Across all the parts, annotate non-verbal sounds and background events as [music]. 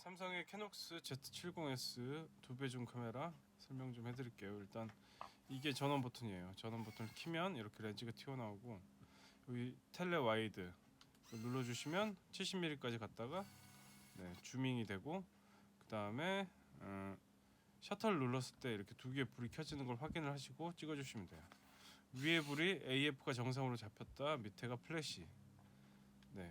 삼성의 캐녹스 Z70S 두배줌 카메라 설명 좀 해드릴게요. 일단 이게 전원 버튼이에요. 전원 버튼을 키면 이렇게 렌즈가 튀어나오고 여기 텔레 와이드 눌러주시면 70mm까지 갔다가 네, 줌밍이 되고 그 다음에 어, 셔터를 눌렀을 때 이렇게 두 개의 불이 켜지는 걸 확인을 하시고 찍어주시면 돼요. 위에 불이 AF가 정상으로 잡혔다, 밑에가 플래시. 네.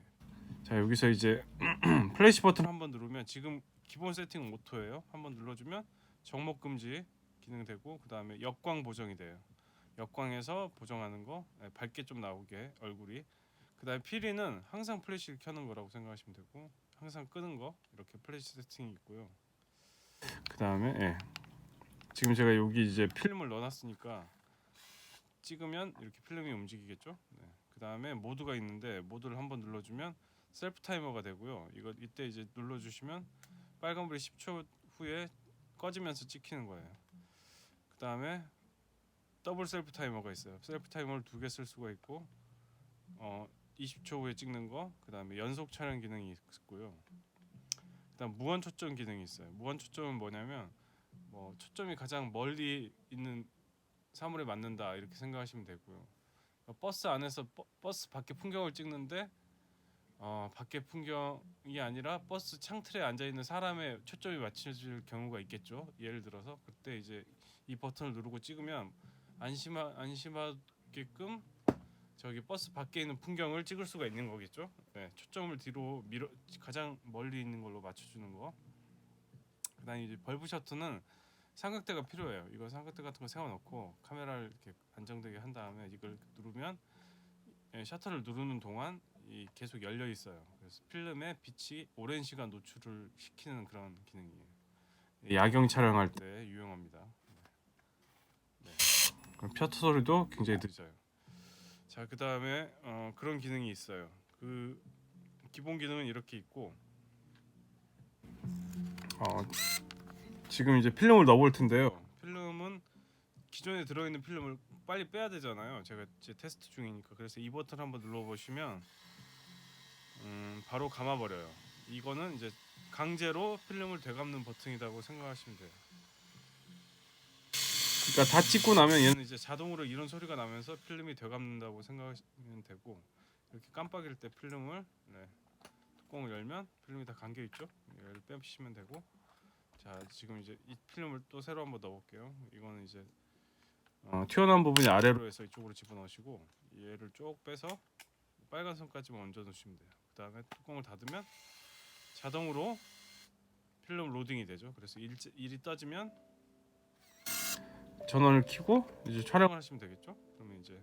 자 여기서 이제 [clears throat] 플래시 버튼 한번 누르 면 지금 기본 세팅 오토예요. 한번 눌러주면 정목 금지 기능 되고 그 다음에 역광 보정이 돼요. 역광에서 보정하는 거 네, 밝게 좀 나오게 얼굴이. 그 다음에 피리는 항상 플래시를 켜는 거라고 생각하시면 되고 항상 끄는 거 이렇게 플래시 세팅이 있고요. 그 다음에 예. 지금 제가 여기 이제 필름을 넣어놨으니까 찍으면 이렇게 필름이 움직이겠죠. 네. 그 다음에 모드가 있는데 모드를 한번 눌러주면 셀프 타이머가 되고요. 이거 이때 이제 눌러주시면 빨간불이 10초 후에 꺼지면서 찍히는 거예요. 그 다음에 더블 셀프 타이머가 있어요. 셀프 타이머를 두 개 쓸 수가 있고 어 20초 후에 찍는 거, 그 다음에 연속 촬영 기능이 있고요. 그다음 무한 초점 기능이 있어요. 무한 초점은 뭐냐면 뭐 초점이 가장 멀리 있는 사물에 맞는다 이렇게 생각하시면 되고요. 그러니까 버스 안에서 버, 버스 밖에 풍경을 찍는데 어, 밖에 풍경이 아니라 버스 창틀에 앉아 있는 사람의 초점이 맞춰질 경우가 있겠죠. 예를 들어서 그때 이제 이 버튼을 누르고 찍으면 안심하 안심하게끔 저기 버스 밖에 있는 풍경을 찍을 수가 있는 거겠죠. 네, 초점을 뒤로 밀어 가장 멀리 있는 걸로 맞춰주는 거. 그다음에 이제 벌브 셔터는 삼각대가 필요해요. 이거 삼각대 같은 거 세워놓고 카메라를 이렇게 안정되게 한 다음에 이걸 누르면 예, 셔터를 누르는 동안 이 계속 열려 있어요. 그래서 필름에 빛이 오랜 시간 노출을 시키는 그런 기능이에요. 야경 촬영할 때 유용합니다. 네. 그럼 셔터 소리도 굉장히 늦어요. 자, 그 다음에 어, 그런 기능이 있어요. 그 기본 기능은 이렇게 있고, 어, 지금 이제 필름을 넣어볼 텐데요. 필름은 기존에 들어있는 필름을 빨리 빼야 되잖아요. 제가 이제 테스트 중이니까 그래서 이 버튼 한번 눌러보시면 음, 바로 감아버려요. 이거는 이제 강제로 필름을 되감는 버튼이라고 생각하시면 돼요. 그러니까 다 찍고 나면 얘는 이제 자동으로 이런 소리가 나면서 필름이 되감는다고 생각하시면 되고 이렇게 깜빡일 때 필름을 네, 뚜껑을 열면 필름이 다 감겨 있죠. 얘를 빼시면 되고 자 지금 이제 이 필름을 또 새로 한번 넣어볼게요. 이거는 이제 어, 튀어나온 부분이 아래로 해서 이쪽으로 집어넣으시고 얘를 쭉 빼서 빨간 선까지만 얹어 놓으시면 돼요. 그 다음에 뚜껑을 닫으면 자동으로 필름 로딩이 되죠. 그래서 일, 일이 떠지면 전원을 켜고 이제 촬영을 하시면 되겠죠. 그러면 이제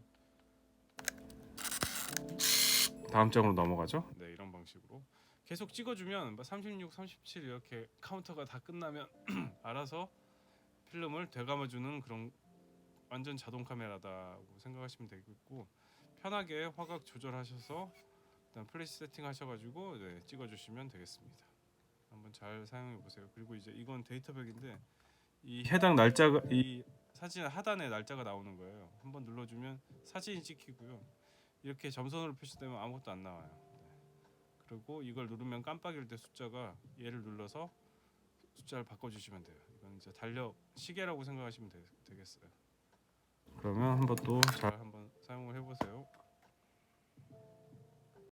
다음 장으로 넘어가죠. 네, 이런 방식으로 계속 찍어주면 36, 37 이렇게 카운터가 다 끝나면 [clears throat] 알아서 필름을 되감아주는 그런 완전 자동 카메라다고 생각하시면 되겠고 편하게 화각 조절하셔서 일단 플래시 세팅 하셔가지고 네, 찍어주시면 되겠습니다. 한번 잘 사용해 보세요. 그리고 이제 이건 데이터백인데 이 해당 날짜가 이 사진 하단에 날짜가 나오는 거예요. 한번 눌러주면 사진이 찍히고요. 이렇게 점선으로 표시되면 아무것도 안 나와요. 네. 그리고 이걸 누르면 깜빡일 때 숫자가 얘를 눌러서 숫자를 바꿔주시면 돼요. 이건 이제 달력 시계라고 생각하시면 되, 되겠어요. 그러면 한번 또 잘 한번 사용을 해보세요.